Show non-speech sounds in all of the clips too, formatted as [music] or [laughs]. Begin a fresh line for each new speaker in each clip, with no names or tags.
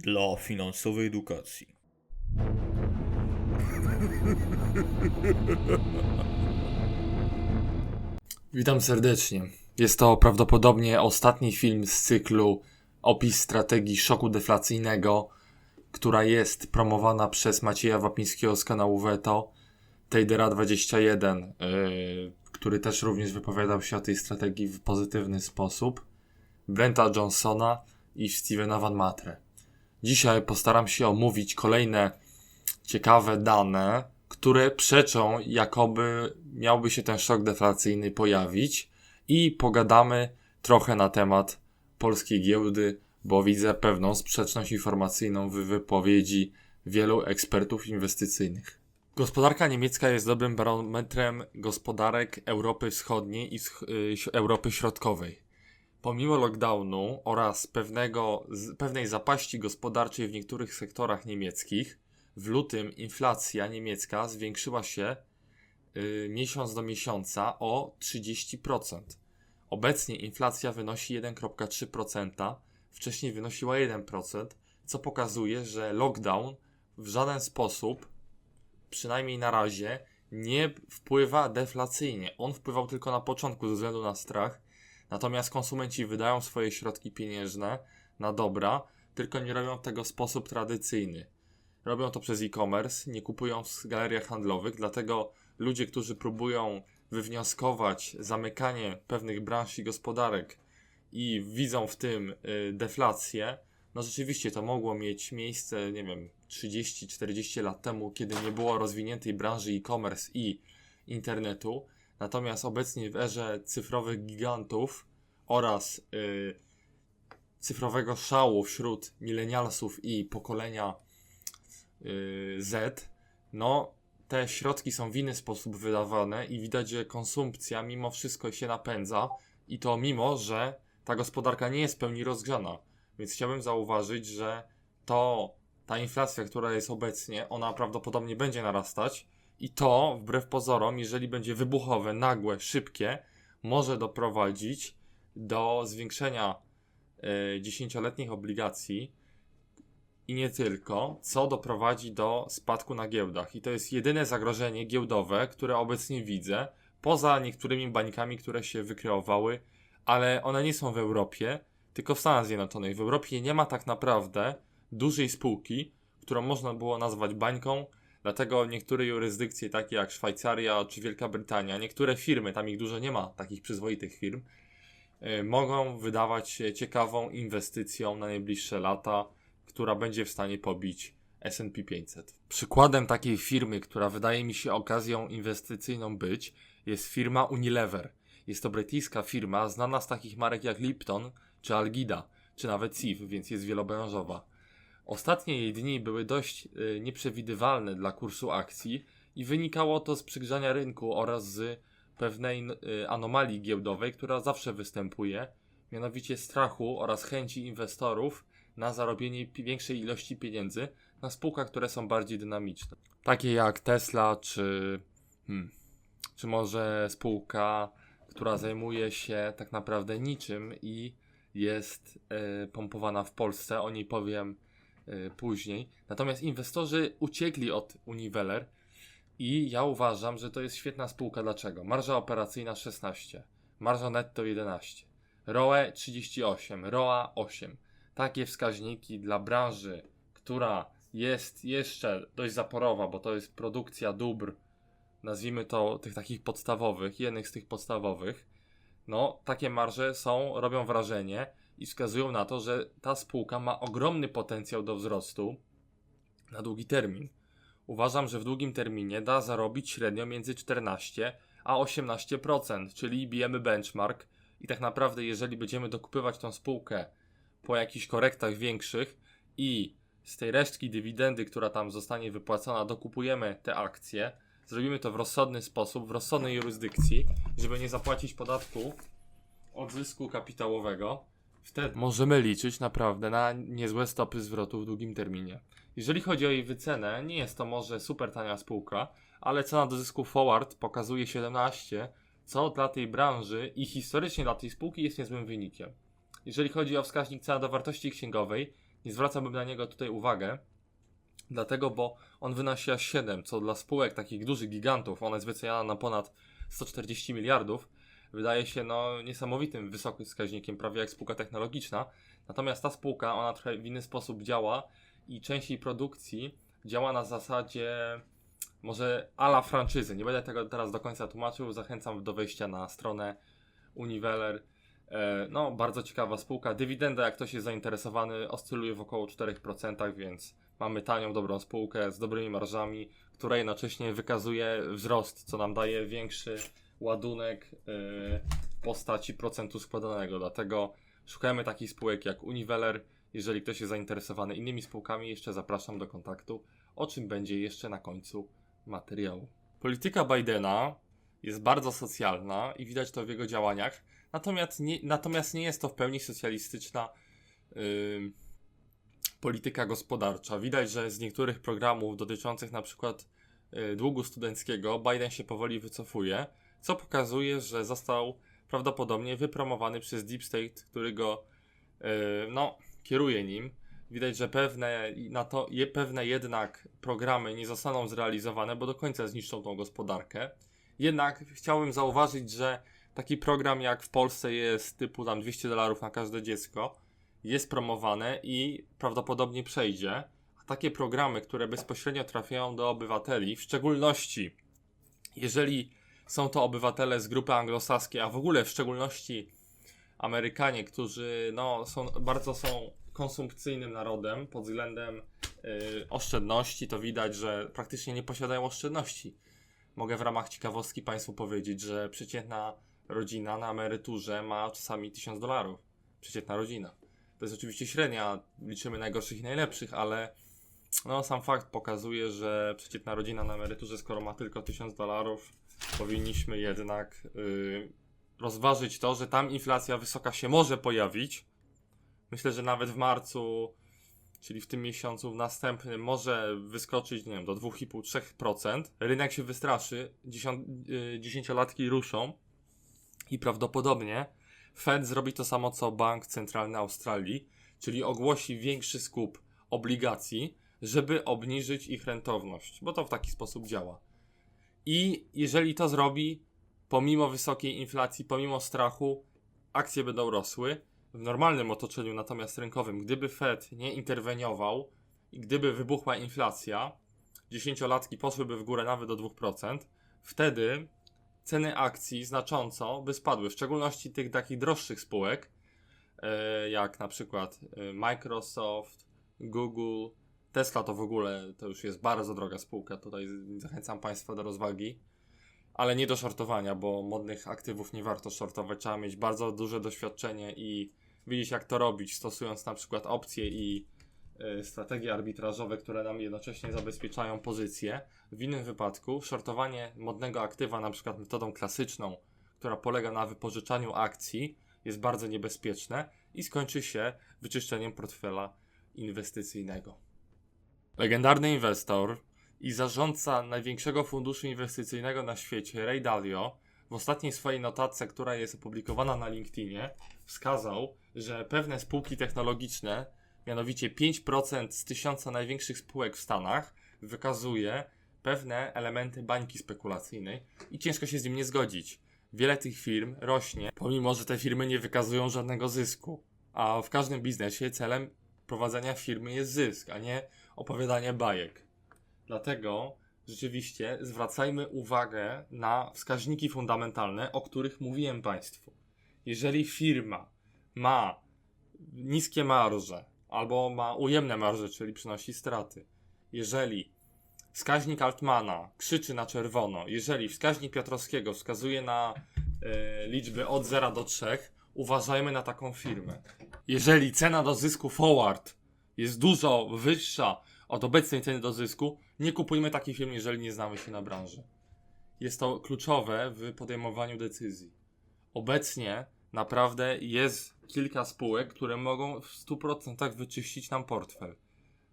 dla finansowej edukacji.
Witam serdecznie. Jest to prawdopodobnie ostatni film z cyklu Opis strategii szoku deflacyjnego, która jest promowana przez Macieja Wapińskiego z kanału Veto, Tadera21, yy, który też również wypowiadał się o tej strategii w pozytywny sposób, Brenta Johnsona i Stevena Van Matre. Dzisiaj postaram się omówić kolejne ciekawe dane, które przeczą, jakoby miałby się ten szok deflacyjny pojawić i pogadamy trochę na temat polskiej giełdy, bo widzę pewną sprzeczność informacyjną w wypowiedzi wielu ekspertów inwestycyjnych. Gospodarka niemiecka jest dobrym barometrem gospodarek Europy Wschodniej i y, Europy Środkowej. Pomimo lockdownu oraz pewnego, pewnej zapaści gospodarczej w niektórych sektorach niemieckich, w lutym inflacja niemiecka zwiększyła się y, miesiąc do miesiąca o 30%. Obecnie inflacja wynosi 1,3%, wcześniej wynosiła 1%, co pokazuje, że lockdown w żaden sposób, przynajmniej na razie, nie wpływa deflacyjnie. On wpływał tylko na początku ze względu na strach, natomiast konsumenci wydają swoje środki pieniężne na dobra, tylko nie robią tego w sposób tradycyjny. Robią to przez e-commerce, nie kupują w galeriach handlowych, dlatego ludzie, którzy próbują wywnioskować zamykanie pewnych branż i gospodarek i widzą w tym y, deflację, no rzeczywiście to mogło mieć miejsce, nie wiem, 30-40 lat temu, kiedy nie było rozwiniętej branży e-commerce i internetu. Natomiast obecnie w erze cyfrowych gigantów oraz y, cyfrowego szału wśród milenialsów i pokolenia y, Z, no te środki są w inny sposób wydawane i widać, że konsumpcja mimo wszystko się napędza i to mimo, że ta gospodarka nie jest w pełni rozgrzana. Więc chciałbym zauważyć, że to ta inflacja, która jest obecnie, ona prawdopodobnie będzie narastać i to wbrew pozorom, jeżeli będzie wybuchowe, nagłe, szybkie, może doprowadzić do zwiększenia y, dziesięcioletnich obligacji i nie tylko, co doprowadzi do spadku na giełdach. I to jest jedyne zagrożenie giełdowe, które obecnie widzę, poza niektórymi bańkami, które się wykreowały, ale one nie są w Europie, tylko w Stanach Zjednoczonych. W Europie nie ma tak naprawdę dużej spółki, którą można było nazwać bańką, dlatego niektóre jurysdykcje, takie jak Szwajcaria czy Wielka Brytania, niektóre firmy, tam ich dużo nie ma, takich przyzwoitych firm, y, mogą wydawać się ciekawą inwestycją na najbliższe lata, która będzie w stanie pobić S&P 500. Przykładem takiej firmy, która wydaje mi się okazją inwestycyjną być, jest firma Unilever. Jest to brytyjska firma znana z takich marek jak Lipton czy Algida, czy nawet Cif, więc jest wielobranżowa. Ostatnie jej dni były dość y, nieprzewidywalne dla kursu akcji i wynikało to z przygrzania rynku oraz z pewnej y, anomalii giełdowej, która zawsze występuje, mianowicie strachu oraz chęci inwestorów na zarobienie większej ilości pieniędzy na spółkach, które są bardziej dynamiczne. Takie jak Tesla, czy, hmm, czy może spółka, która zajmuje się tak naprawdę niczym i jest e, pompowana w Polsce. O niej powiem później. Natomiast inwestorzy uciekli od Univeller i ja uważam, że to jest świetna spółka. Dlaczego? Marża operacyjna 16, marża netto 11, ROE 38, ROA 8 takie wskaźniki dla branży, która jest jeszcze dość zaporowa, bo to jest produkcja dóbr, nazwijmy to tych takich podstawowych, jednych z tych podstawowych, no takie marże są, robią wrażenie i wskazują na to, że ta spółka ma ogromny potencjał do wzrostu na długi termin. Uważam, że w długim terminie da zarobić średnio między 14 a 18%, czyli bijemy benchmark i tak naprawdę jeżeli będziemy dokupywać tą spółkę po jakichś korektach większych i z tej resztki dywidendy, która tam zostanie wypłacona, dokupujemy te akcje. Zrobimy to w rozsądny sposób, w rozsądnej jurysdykcji, żeby nie zapłacić podatku od zysku kapitałowego. Wtedy możemy liczyć naprawdę na niezłe stopy zwrotu w długim terminie. Jeżeli chodzi o jej wycenę, nie jest to może super tania spółka, ale cena do zysku forward pokazuje 17, co dla tej branży i historycznie dla tej spółki jest niezłym wynikiem. Jeżeli chodzi o wskaźnik cena do wartości księgowej, nie zwracałbym na niego tutaj uwagę, dlatego, bo on wynosi aż 7, co dla spółek takich dużych gigantów, ona jest wyceniana na ponad 140 miliardów, wydaje się no niesamowitym wysokim wskaźnikiem, prawie jak spółka technologiczna. Natomiast ta spółka, ona trochę w inny sposób działa i część jej produkcji działa na zasadzie może ala franczyzy. Nie będę tego teraz do końca tłumaczył, zachęcam do wejścia na stronę Univeler. E, No, bardzo ciekawa spółka. Dywidenda, jak ktoś jest zainteresowany, oscyluje w około 4%, więc mamy tanią, dobrą spółkę z dobrymi marżami, która jednocześnie wykazuje wzrost, co nam daje większy ładunek w postaci procentu składanego. Dlatego szukajmy takich spółek jak Univeler. Jeżeli ktoś jest zainteresowany innymi spółkami, jeszcze zapraszam do kontaktu, o czym będzie jeszcze na końcu materiału. Polityka Bidena jest bardzo socjalna i widać to w jego działaniach, natomiast nie, natomiast nie jest to w pełni socjalistyczna ym, polityka gospodarcza. Widać, że z niektórych programów dotyczących na przykład y, długu studenckiego Biden się powoli wycofuje, co pokazuje, że został prawdopodobnie wypromowany przez Deep State, który go y, no, kieruje nim. Widać, że pewne, na to, je, pewne jednak programy nie zostaną zrealizowane, bo do końca zniszczą tą gospodarkę. Jednak chciałbym zauważyć, że taki program jak w Polsce jest typu tam 200 dolarów na każde dziecko, jest promowane i prawdopodobnie przejdzie. A takie programy, które bezpośrednio trafiają do obywateli, w szczególności jeżeli są to obywatele z grupy anglosaskiej, a w ogóle w szczególności Amerykanie, którzy no, są, bardzo są konsumpcyjnym narodem pod względem y, oszczędności, to widać, że praktycznie nie posiadają oszczędności. Mogę w ramach ciekawostki Państwu powiedzieć, że przeciętna rodzina na emeryturze ma czasami 1000 dolarów. Przeciętna rodzina. To jest oczywiście średnia, liczymy najgorszych i najlepszych, ale no, sam fakt pokazuje, że przeciętna rodzina na emeryturze, skoro ma tylko 1000 dolarów, powinniśmy jednak y, rozważyć to, że tam inflacja wysoka się może pojawić. Myślę, że nawet w marcu, czyli w tym miesiącu, w następnym, może wyskoczyć, nie wiem, do 2,5-3%. Rynek się wystraszy, y, dziesięciolatki ruszą i prawdopodobnie Fed zrobi to samo co Bank Centralny Australii, czyli ogłosi większy skup obligacji, żeby obniżyć ich rentowność, bo to w taki sposób działa. I jeżeli to zrobi, pomimo wysokiej inflacji, pomimo strachu, akcje będą rosły. W normalnym otoczeniu, natomiast rynkowym, gdyby Fed nie interweniował i gdyby wybuchła inflacja, dziesięciolatki poszłyby w górę nawet do 2%, wtedy ceny akcji znacząco by spadły, w szczególności tych takich droższych spółek, e, jak na przykład e, Microsoft, Google, Tesla to w ogóle to już jest bardzo droga spółka, tutaj zachęcam Państwa do rozwagi ale nie do shortowania, bo modnych aktywów nie warto shortować. Trzeba mieć bardzo duże doświadczenie i wiedzieć, jak to robić, stosując na przykład opcje i y, strategie arbitrażowe, które nam jednocześnie zabezpieczają pozycję. W innym wypadku, shortowanie modnego aktywa, na przykład metodą klasyczną, która polega na wypożyczaniu akcji, jest bardzo niebezpieczne i skończy się wyczyszczeniem portfela inwestycyjnego. Legendarny inwestor i zarządca największego funduszu inwestycyjnego na świecie, Ray Dalio, w ostatniej swojej notatce, która jest opublikowana na LinkedInie, wskazał, że pewne spółki technologiczne, mianowicie 5% z tysiąca największych spółek w Stanach, wykazuje pewne elementy bańki spekulacyjnej i ciężko się z nim nie zgodzić. Wiele tych firm rośnie, pomimo że te firmy nie wykazują żadnego zysku. A w każdym biznesie celem prowadzenia firmy jest zysk, a nie opowiadanie bajek. Dlatego rzeczywiście zwracajmy uwagę na wskaźniki fundamentalne, o których mówiłem Państwu. Jeżeli firma ma niskie marże albo ma ujemne marże, czyli przynosi straty, jeżeli wskaźnik Altmana krzyczy na czerwono, jeżeli wskaźnik Piotrowskiego wskazuje na e, liczby od 0 do 3, uważajmy na taką firmę. Jeżeli cena do zysku forward jest dużo wyższa od obecnej ceny do zysku, nie kupujmy takich firm, jeżeli nie znamy się na branży. Jest to kluczowe w podejmowaniu decyzji. Obecnie naprawdę jest kilka spółek, które mogą w 100% wyczyścić nam portfel.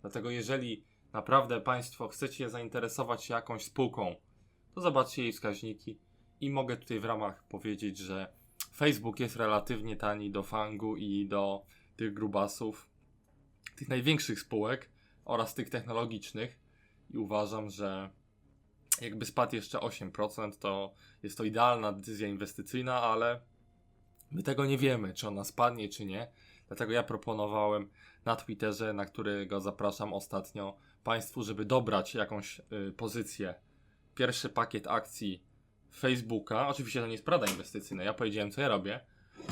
Dlatego jeżeli naprawdę Państwo chcecie zainteresować się jakąś spółką, to zobaczcie jej wskaźniki i mogę tutaj w ramach powiedzieć, że Facebook jest relatywnie tani do Fangu i do tych grubasów. Tych największych spółek oraz tych technologicznych i uważam, że jakby spadł jeszcze 8%, to jest to idealna decyzja inwestycyjna, ale my tego nie wiemy, czy ona spadnie, czy nie. Dlatego ja proponowałem na Twitterze, na którego zapraszam ostatnio Państwu, żeby dobrać jakąś y, pozycję. Pierwszy pakiet akcji Facebooka, oczywiście to nie jest prada inwestycyjna, ja powiedziałem co ja robię,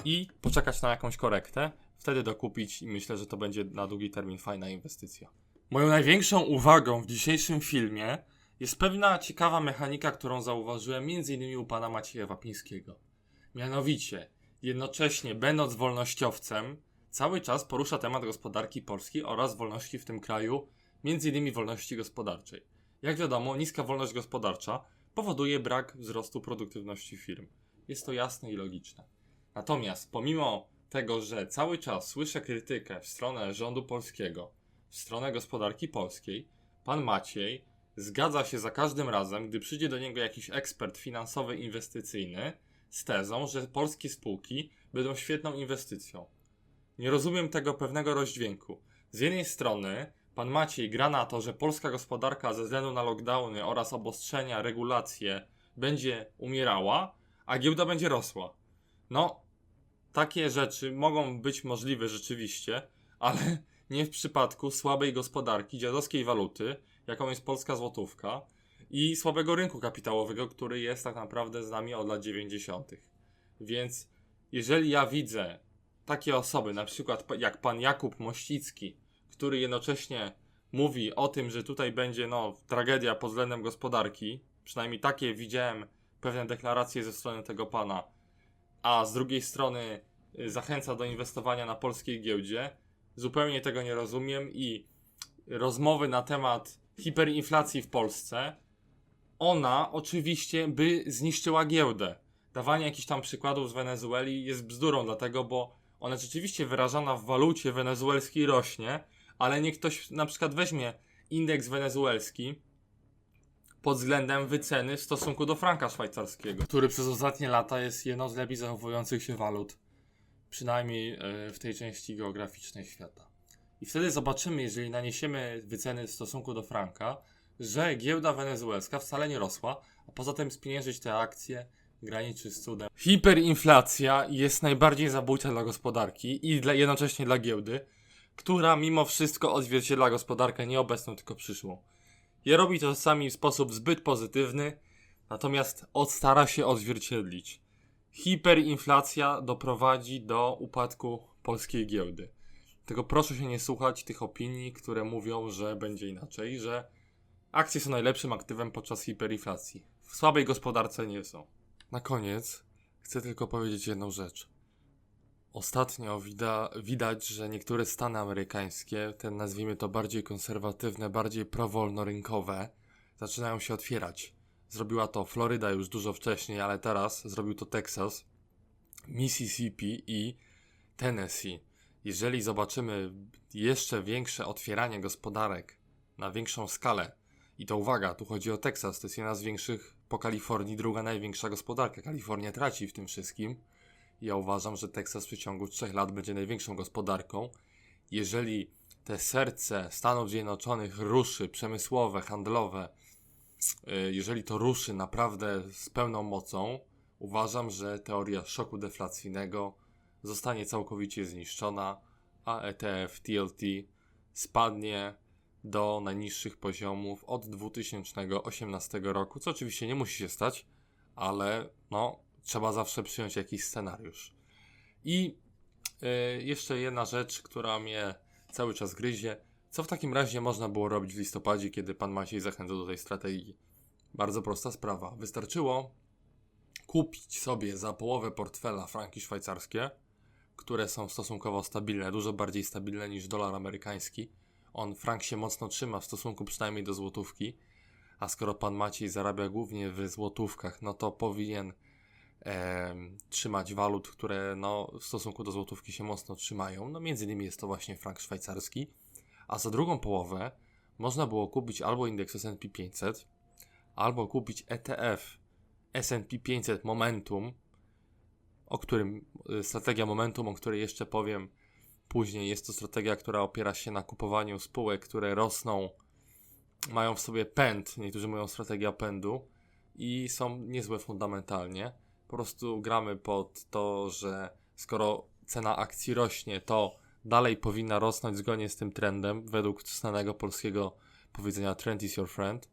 i poczekać na jakąś korektę, wtedy dokupić i myślę, że to będzie na długi termin fajna inwestycja. Moją największą uwagą w dzisiejszym filmie jest pewna ciekawa mechanika, którą zauważyłem m.in. u pana Macieja Wapińskiego. Mianowicie, jednocześnie będąc wolnościowcem, cały czas porusza temat gospodarki polskiej oraz wolności w tym kraju, m.in. wolności gospodarczej. Jak wiadomo, niska wolność gospodarcza powoduje brak wzrostu produktywności firm. Jest to jasne i logiczne. Natomiast pomimo tego, że cały czas słyszę krytykę w stronę rządu polskiego, w stronę gospodarki polskiej, pan Maciej zgadza się za każdym razem, gdy przyjdzie do niego jakiś ekspert finansowy, inwestycyjny, z tezą, że polskie spółki będą świetną inwestycją. Nie rozumiem tego pewnego rozdźwięku. Z jednej strony, pan Maciej gra na to, że polska gospodarka ze względu na lockdowny oraz obostrzenia, regulacje będzie umierała, a giełda będzie rosła. No, takie rzeczy mogą być możliwe rzeczywiście, ale [laughs] nie w przypadku słabej gospodarki, dziadowskiej waluty, jaką jest polska złotówka i słabego rynku kapitałowego, który jest tak naprawdę z nami od lat 90. Więc jeżeli ja widzę takie osoby, na przykład jak pan Jakub Mościcki, który jednocześnie mówi o tym, że tutaj będzie no, tragedia pod względem gospodarki, przynajmniej takie widziałem pewne deklaracje ze strony tego pana, a z drugiej strony y, zachęca do inwestowania na polskiej giełdzie, zupełnie tego nie rozumiem i rozmowy na temat hiperinflacji w Polsce, ona oczywiście by zniszczyła giełdę. Dawanie jakichś tam przykładów z Wenezueli jest bzdurą, dlatego, bo ona rzeczywiście wyrażana w walucie wenezuelskiej rośnie, ale niech ktoś na przykład weźmie indeks wenezuelski pod względem wyceny w stosunku do franka szwajcarskiego, który przez ostatnie lata jest jedną z lepiej zachowujących się walut, przynajmniej e, w tej części geograficznej świata. I wtedy zobaczymy, jeżeli naniesiemy wyceny w stosunku do franka, że giełda wenezuelska wcale nie rosła, a poza tym spieniężyć te akcje graniczy z cudem. Hiperinflacja jest najbardziej zabójcza dla gospodarki i dla, jednocześnie dla giełdy, która mimo wszystko odzwierciedla gospodarkę nie obecną, tylko przyszłą. I robi to czasami w sposób zbyt pozytywny, natomiast od stara się odzwierciedlić. Hiperinflacja doprowadzi do upadku polskiej giełdy. Tego proszę się nie słuchać tych opinii, które mówią, że będzie inaczej, że akcje są najlepszym aktywem podczas hiperinflacji. W słabej gospodarce nie są. Na koniec chcę tylko powiedzieć jedną rzecz. Ostatnio wida widać, że niektóre stany amerykańskie, te nazwijmy to bardziej konserwatywne, bardziej prowolnorynkowe, zaczynają się otwierać. Zrobiła to Floryda już dużo wcześniej, ale teraz zrobił to Texas, Mississippi i Tennessee. Jeżeli zobaczymy jeszcze większe otwieranie gospodarek na większą skalę, i to uwaga, tu chodzi o Teksas, to jest jedna z większych po Kalifornii, druga największa gospodarka. Kalifornia traci w tym wszystkim. Ja uważam, że Teksas w przeciągu 3 lat będzie największą gospodarką. Jeżeli te serce Stanów Zjednoczonych ruszy, przemysłowe, handlowe, y, jeżeli to ruszy naprawdę z pełną mocą, uważam, że teoria szoku deflacyjnego zostanie całkowicie zniszczona, a ETF TLT spadnie do najniższych poziomów od 2018 roku, co oczywiście nie musi się stać, ale no, trzeba zawsze przyjąć jakiś scenariusz. I yy, jeszcze jedna rzecz, która mnie cały czas gryzie. Co w takim razie można było robić w listopadzie, kiedy pan Maciej zachęcał do tej strategii? Bardzo prosta sprawa. Wystarczyło kupić sobie za połowę portfela franki szwajcarskie, które są stosunkowo stabilne, dużo bardziej stabilne niż dolar amerykański. On, frank się mocno trzyma w stosunku przynajmniej do złotówki, a skoro pan Maciej zarabia głównie w złotówkach, no to powinien e, trzymać walut, które no, w stosunku do złotówki się mocno trzymają. No między innymi jest to właśnie frank szwajcarski, a za drugą połowę można było kupić albo indeks S&P 500, albo kupić ETF S&P 500 Momentum, o którym, y, strategia Momentum, o której jeszcze powiem Później jest to strategia, która opiera się na kupowaniu spółek, które rosną, mają w sobie pęd, niektórzy mówią strategia pędu i są niezłe fundamentalnie. Po prostu gramy pod to, że skoro cena akcji rośnie, to dalej powinna rosnąć zgodnie z tym trendem, według znanego polskiego powiedzenia trend is your friend.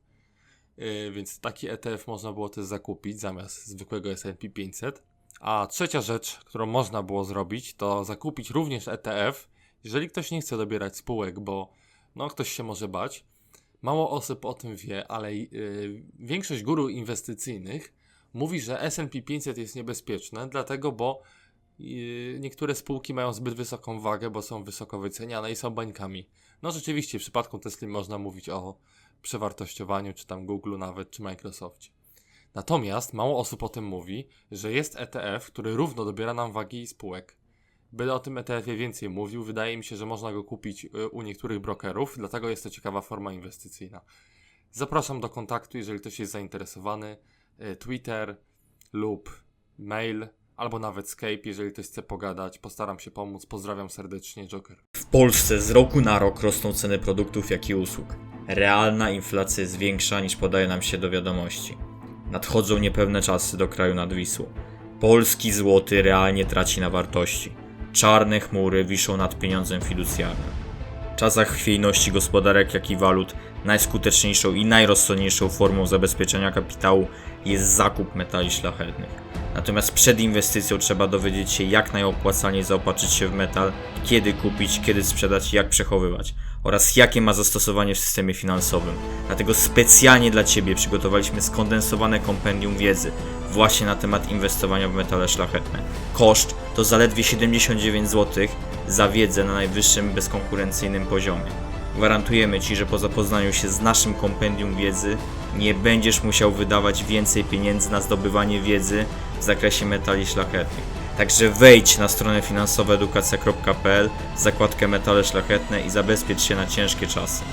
Yy, więc taki ETF można było też zakupić zamiast zwykłego S&P 500. A trzecia rzecz, którą można było zrobić, to zakupić również ETF, jeżeli ktoś nie chce dobierać spółek, bo no, ktoś się może bać. Mało osób o tym wie, ale yy, większość guru inwestycyjnych mówi, że S&P 500 jest niebezpieczne, dlatego, bo yy, niektóre spółki mają zbyt wysoką wagę, bo są wysoko wyceniane i są bańkami. No rzeczywiście, w przypadku Tesla można mówić o przewartościowaniu, czy tam Google nawet, czy Microsoftie. Natomiast mało osób o tym mówi, że jest ETF, który równo dobiera nam wagi spółek. Będę o tym ETF-ie więcej mówił. Wydaje mi się, że można go kupić y, u niektórych brokerów, dlatego jest to ciekawa forma inwestycyjna. Zapraszam do kontaktu, jeżeli ktoś jest zainteresowany. Y, Twitter lub mail, albo nawet Skype, jeżeli ktoś chce pogadać. Postaram się pomóc. Pozdrawiam serdecznie, Joker.
W Polsce z roku na rok rosną ceny produktów, jak i usług. Realna inflacja jest większa niż podaje nam się do wiadomości. Nadchodzą niepewne czasy do kraju nad Wisłą. Polski złoty realnie traci na wartości. Czarne chmury wiszą nad pieniądzem fiducjarnym. W czasach chwiejności gospodarek, jak i walut, najskuteczniejszą i najrozsądniejszą formą zabezpieczenia kapitału jest zakup metali szlachetnych. Natomiast przed inwestycją trzeba dowiedzieć się, jak najopłacalniej zaopatrzyć się w metal, kiedy kupić, kiedy sprzedać, jak przechowywać oraz jakie ma zastosowanie w systemie finansowym. Dlatego specjalnie dla Ciebie przygotowaliśmy skondensowane kompendium wiedzy właśnie na temat inwestowania w metale szlachetne. Koszt to zaledwie 79 zł za wiedzę na najwyższym bezkonkurencyjnym poziomie. Gwarantujemy Ci, że po zapoznaniu się z naszym kompendium wiedzy nie będziesz musiał wydawać więcej pieniędzy na zdobywanie wiedzy w zakresie metali szlachetnych. Także wejdź na stronę finansowoedukacja.pl, zakładkę metale szlachetne i zabezpiecz się na ciężkie czasy.